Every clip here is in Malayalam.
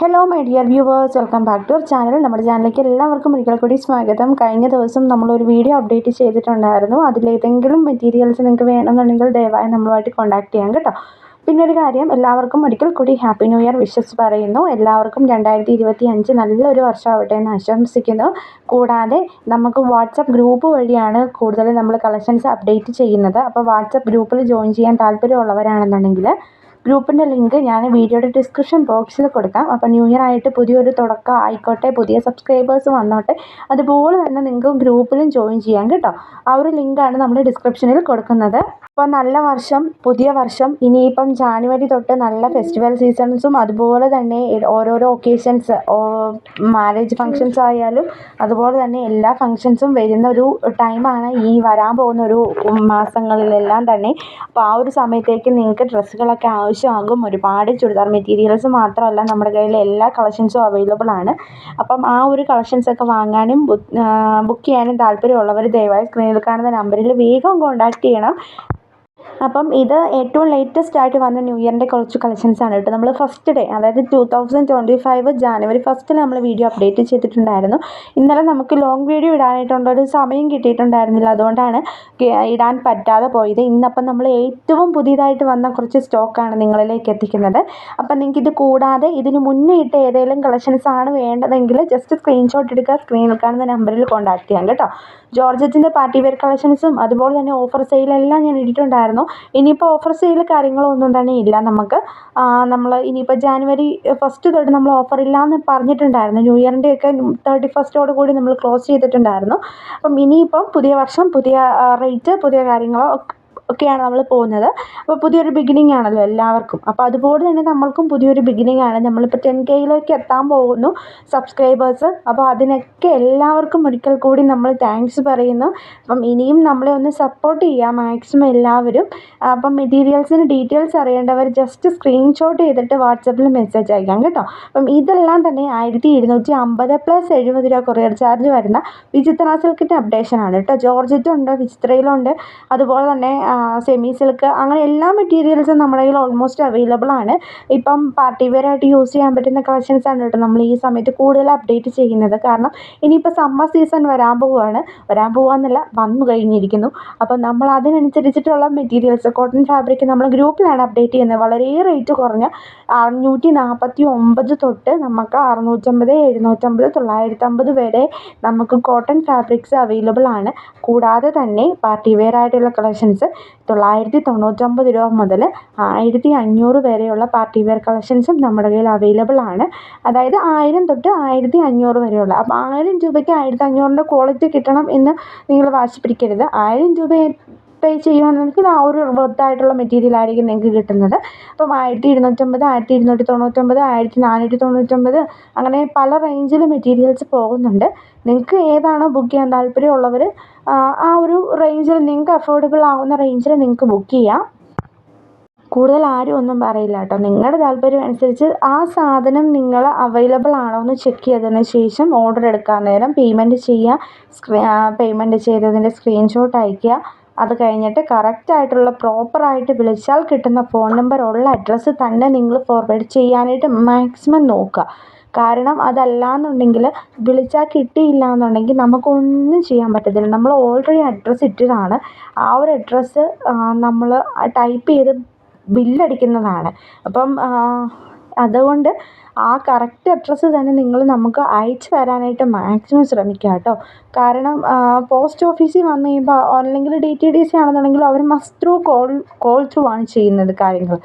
Hello my dear viewers welcome back to our channel നമ്മുടെ ചാനലിലേക്ക് എല്ലാവർക്കും ഒരിക്കൽ കൂടി സ്വാഗതം. കഴിഞ്ഞ ദിവസം നമ്മളൊരു വീഡിയോ അപ്ഡേറ്റ് ചെയ്തിട്ടുണ്ടായിരുന്നു. അതിലേതെങ്കിലും മെറ്റീരിയൽസ് നിങ്ങൾക്ക് വേണമെന്നുണ്ടെങ്കിൽ ദയവായി നമ്മളുമായിട്ട് കോൺടാക്ട് ചെയ്യാം കേട്ടോ. പിന്നെ ഒരു കാര്യം എല്ലാവർക്കും ഒരിക്കൽ കൂടി ഹാപ്പി ന്യൂ ഇയർ വിഷസ് പറയുന്നു. എല്ലാവർക്കും രണ്ടായിരത്തി ഇരുപത്തി അഞ്ച് നല്ലൊരു വർഷമാവട്ടെ എന്ന് ആശംസിക്കുന്നു. കൂടാതെ നമുക്ക് വാട്സപ്പ് ഗ്രൂപ്പ് വഴിയാണ് കൂടുതൽ നമ്മൾ കളക്ഷൻസ് അപ്ഡേറ്റ് ചെയ്യുന്നത്. അപ്പോൾ വാട്സപ്പ് ഗ്രൂപ്പിൽ ജോയിൻ ചെയ്യാൻ താല്പര്യമുള്ളവരാണെന്നുണ്ടെങ്കിൽ ഗ്രൂപ്പിന്റെ ലിങ്ക് ഞാൻ വീഡിയോയുടെ ഡിസ്ക്രിപ്ഷൻ ബോക്സിൽ കൊടുക്കാം. അപ്പോൾ ന്യൂ ഇയർ ആയിട്ട് പുതിയൊരു തുടക്കം ആയിക്കോട്ടെ. പുതിയ സബ്സ്ക്രൈബേഴ്സ് വന്നോട്ടെ. അതുപോലെ തന്നെ നിങ്ങൾക്ക് ഗ്രൂപ്പിലും ജോയിൻ ചെയ്യാം കേട്ടോ. ആ ഒരു ലിങ്കാണ് നമ്മൾ ഡിസ്ക്രിപ്ഷനിൽ കൊടുക്കുന്നത്. അപ്പോൾ നല്ല വർഷം പുതിയ വർഷം. ഇനിയിപ്പം ജാനുവരി തൊട്ട് നല്ല ഫെസ്റ്റിവൽ സീസൺസും അതുപോലെ തന്നെ ഓരോരോ ഒക്കേഷൻസ് മാരേജ് ഫങ്ഷൻസ് ആയാലും അതുപോലെ തന്നെ എല്ലാ ഫങ്ഷൻസും വരുന്ന ഒരു ടൈമാണ് ഈ വരാൻ പോകുന്ന ഒരു മാസങ്ങളിലെല്ലാം തന്നെ. അപ്പോൾ ആ ഒരു സമയത്തേക്ക് നിങ്ങൾക്ക് ഡ്രസ്സുകളൊക്കെ ആവശ്യമാകും ഒരുപാട് ചുരിദാർ മെറ്റീരിയൽസ് മാത്രമല്ല നമ്മുടെ കയ്യിൽ എല്ലാ കളക്ഷൻസും അവൈലബിൾ ആണ്. അപ്പം ആ ഒരു കളക്ഷൻസൊക്കെ വാങ്ങാനും ബുക്ക് ചെയ്യാനും താല്പര്യമുള്ളവർ ദയവായി സ്ക്രീനിൽ കാണുന്ന നമ്പറിൽ വേഗം കോൺടാക്റ്റ് ചെയ്യണം. അപ്പം ഇത് ഏറ്റവും ലേറ്റസ്റ്റ് ആയിട്ട് വന്ന ന്യൂ ഇയറിന്റെ കുറച്ച് കളക്ഷൻസ് ആണ് കേട്ടോ. നമ്മൾ ഫസ്റ്റ് ഡേ അതായത് two thousand twenty five January ഫസ്റ്റിൽ നമ്മൾ വീഡിയോ അപ്ഡേറ്റ് ചെയ്തിട്ടുണ്ടായിരുന്നു. ഇന്നലെ നമുക്ക് ലോങ് വീഡിയോ ഇടാനായിട്ടുള്ള ഒരു സമയം കിട്ടിയിട്ടുണ്ടായിരുന്നില്ല. അതുകൊണ്ടാണ് ഇടാൻ പറ്റാതെ പോയത്. ഇന്നപ്പം നമ്മൾ ഏറ്റവും പുതിയതായിട്ട് വന്ന കുറച്ച് സ്റ്റോക്കാണ് നിങ്ങളിലേക്ക് എത്തിക്കുന്നത്. അപ്പം നിങ്ങൾക്ക് ഇത് കൂടാതെ ഇതിന് മുന്നേ ഇട്ട ഏതെങ്കിലും കളക്ഷൻസ് ആണ് വേണ്ടതെങ്കിൽ ജസ്റ്റ് സ്ക്രീൻഷോട്ട് എടുക്കുക സ്ക്രീനിൽ കാണുന്ന നമ്പറിൽ കോൺടാക്ട് ചെയ്യാം കേട്ടോ. ജോർജറ്റിന്റെ പാർട്ടി വെയർ കളക്ഷൻസും അതുപോലെ തന്നെ ഓഫർ സെയിലെല്ലാം ഞാൻ ഇട്ടിട്ടുണ്ടായിരുന്നു. ഇനിയിപ്പോൾ ഓഫർ സെയിൽ കാര്യങ്ങളൊന്നും തന്നെ ഇല്ല നമുക്ക്. നമ്മൾ ഇനിയിപ്പോൾ ജാനുവരി ഫസ്റ്റ് തൊട്ട് നമ്മൾ ഓഫർ ഇല്ലയെന്ന് പറഞ്ഞിട്ടുണ്ടായിരുന്നു. ന്യൂ ഇയറിന്റെയൊക്കെ തേർട്ടി ഫസ്റ്റോട് കൂടി നമ്മൾ ക്ലോസ് ചെയ്തിട്ടുണ്ടായിരുന്നു. അപ്പം ഇനിയിപ്പം പുതിയ വർഷം പുതിയ റേറ്റ് പുതിയ കാര്യങ്ങളോ ഒക്കെയാണ് നമ്മൾ പോകുന്നത്. അപ്പോൾ പുതിയൊരു ബിഗിനിങ് ആണല്ലോ എല്ലാവർക്കും. അപ്പോൾ അതുപോലെ തന്നെ നമ്മൾക്കും പുതിയൊരു ബിഗിനിങ് ആണ്. നമ്മളിപ്പോൾ ടെൻ കെയിലേക്ക് എത്താൻ പോകുന്നു സബ്സ്ക്രൈബേഴ്സ് അപ്പോൾ അതിനൊക്കെ എല്ലാവർക്കും ഒരിക്കൽ കൂടി നമ്മൾ താങ്ക്സ് പറയുന്നു. അപ്പം ഇനിയും നമ്മളെ ഒന്ന് സപ്പോർട്ട് ചെയ്യുക മാക്സിമം എല്ലാവരും. അപ്പം മെറ്റീരിയൽസിന് ഡീറ്റെയിൽസ് അറിയേണ്ടവർ ജസ്റ്റ് സ്ക്രീൻഷോട്ട് ചെയ്തിട്ട് വാട്സപ്പിൽ മെസ്സേജ് അയക്കാം കേട്ടോ. അപ്പം ഇതെല്ലാം തന്നെ ആയിരത്തി ഇരുന്നൂറ്റി അമ്പത് പ്ലസ് എഴുപത് രൂപ കൊറിയർ ചാർജ് വരുന്ന വിചിത്ര സിൽക്കിന്റെ അപ്ഡേഷനാണ് കേട്ടോ. ജോർജറ്റും ഉണ്ട് വിചിത്രയിലുണ്ട് അതുപോലെ തന്നെ സെമി സിൽക്ക് അങ്ങനെ എല്ലാ മെറ്റീരിയൽസും നമ്മുടെ കയ്യിൽ ഓൾമോസ്റ്റ് അവൈലബിൾ ആണ്. ഇപ്പം പാർട്ടി വെയർ ആയിട്ട് യൂസ് ചെയ്യാൻ പറ്റുന്ന കളക്ഷൻസ് ആണ് കേട്ടോ നമ്മൾ ഈ സമയത്ത് കൂടുതൽ അപ്ഡേറ്റ് ചെയ്യുന്നത്. കാരണം ഇനിയിപ്പോൾ സമ്മർ സീസൺ വരാൻ പോവുകയാണ്. വരാൻ പോവാന്നല്ല വന്നു കഴിഞ്ഞിരിക്കുന്നു. അപ്പം നമ്മൾ അതിനനുസരിച്ചിട്ടുള്ള മെറ്റീരിയൽസ് കോട്ടൺ ഫാബ്രിക് നമ്മൾ ഗ്രൂപ്പിലാണ് അപ്ഡേറ്റ് ചെയ്യുന്നത്. വളരെ റേറ്റ് കുറഞ്ഞ അറുന്നൂറ്റി നാൽപ്പത്തി ഒമ്പത് തൊട്ട് നമുക്ക് അറുന്നൂറ്റമ്പത് എഴുന്നൂറ്റമ്പത് തൊള്ളായിരത്തമ്പത് വരെ നമുക്ക് കോട്ടൺ ഫാബ്രിക്സ് അവൈലബിൾ ആണ്. കൂടാതെ തന്നെ പാർട്ടി വെയർ ആയിട്ടുള്ള കളക്ഷൻസ് തൊള്ളായിരത്തി തൊണ്ണൂറ്റൊമ്പത് രൂപ മുതൽ ആയിരത്തി അഞ്ഞൂറ് വരെയുള്ള പാർട്ടി വെയർ കളക്ഷൻസും നമ്മുടെ കയ്യിൽ അവൈലബിൾ ആണ്. അതായത് ആയിരം തൊട്ട് ആയിരത്തി അഞ്ഞൂറ് വരെയുള്ള. അപ്പം ആയിരം രൂപയ്ക്ക് ആയിരത്തി അഞ്ഞൂറിന്റെ ക്വാളിറ്റി കിട്ടണം എന്ന് നിങ്ങൾ വാശി പിടിക്കരുത്. ആയിരം രൂപ പേ ചെയ്യുകയാണെന്നുണ്ടെങ്കിൽ ആ ഒരു വർത്തായിട്ടുള്ള മെറ്റീരിയൽ ആയിരിക്കും നിങ്ങൾക്ക് കിട്ടുന്നത്. അപ്പം ആയിരത്തി ഇരുന്നൂറ്റമ്പത് ആയിരത്തി ഇരുന്നൂറ്റി തൊണ്ണൂറ്റൊമ്പത് ആയിരത്തി നാനൂറ്റി തൊണ്ണൂറ്റൊമ്പത് അങ്ങനെ പല റേഞ്ചിൽ മെറ്റീരിയൽസ് പോകുന്നുണ്ട്. നിങ്ങൾക്ക് ഏതാണ് ബുക്ക് ചെയ്യാൻ താല്പര്യമുള്ളവർ ആ ഒരു റേഞ്ചിൽ നിങ്ങൾക്ക് അഫോർഡബിൾ ആവുന്ന റേഞ്ചിൽ നിങ്ങൾക്ക് ബുക്ക് ചെയ്യാം. കൂടുതൽ ആരും ഒന്നും പറയില്ല കേട്ടോ. നിങ്ങളുടെ താല്പര്യം അനുസരിച്ച് ആ സാധനം നിങ്ങൾ അവൈലബിൾ ആണോ എന്ന് ചെക്ക് ചെയ്തതിന് ശേഷം ഓർഡർ എടുക്കാൻ നേരം പേയ്മെന്റ് ചെയ്യുക പേയ്മെന്റ് ചെയ്തതിന്റെ സ്ക്രീൻഷോട്ട് അയയ്ക്കുക. അത് കഴിഞ്ഞിട്ട് കറക്റ്റ് ആയിട്ടുള്ള പ്രോപ്പറായിട്ട് വിളിച്ചാൽ കിട്ടുന്ന ഫോൺ നമ്പർ ഉള്ള അഡ്രസ്സ് തന്നെ നിങ്ങൾ ഫോർവേഡ് ചെയ്യാനായിട്ട് മാക്സിമം നോക്കുക. കാരണം അതല്ലാന്നുണ്ടെങ്കിൽ വിളിച്ചാൽ കിട്ടിയില്ല എന്നുണ്ടെങ്കിൽ നമുക്കൊന്നും ചെയ്യാൻ പറ്റത്തില്ല. നമ്മൾ ഓൾറെഡി അഡ്രസ്സ് ഇട്ടതാണ്. ആ ഒരു അഡ്രസ്സ് നമ്മൾ ടൈപ്പ് ചെയ്ത് ബില്ലടിക്കുന്നതാണ് അപ്പം അതുകൊണ്ട് ആ കറക്റ്റ് അഡ്രസ്സ് തന്നെ നിങ്ങൾ നമുക്ക് അയച്ചു തരാനായിട്ട് മാക്സിമം ശ്രമിക്കുക കേട്ടോ. കാരണം പോസ്റ്റ് ഓഫീസിൽ വന്നു കഴിയുമ്പോൾ അല്ലെങ്കിൽ ഡി ടി ഡി സി ആണെന്നുണ്ടെങ്കിൽ അവർ must through call call through ആണ് ചെയ്യുന്നത് കാര്യങ്ങൾ.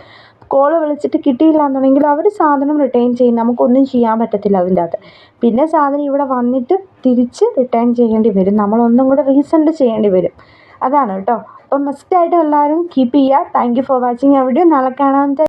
കോൾ വിളിച്ചിട്ട് കിട്ടിയില്ല എന്നുണ്ടെങ്കിൽ അവർ സാധനം റിട്ടേൺ ചെയ്യും. നമുക്കൊന്നും ചെയ്യാൻ പറ്റത്തില്ല അതിന്റെ അകത്ത്. പിന്നെ സാധനം ഇവിടെ വന്നിട്ട് തിരിച്ച് റിട്ടേൺ ചെയ്യേണ്ടി വരും. നമ്മളൊന്നും കൂടെ റീസെൻഡ് ചെയ്യേണ്ടി വരും. അതാണ് കേട്ടോ. അപ്പം മസ്റ്റായിട്ട് എല്ലാവരും കീപ്പ് ചെയ്യുക. താങ്ക് യു ഫോർ വാച്ചിങ് ആ വീഡിയോ നാളെ കാണാം.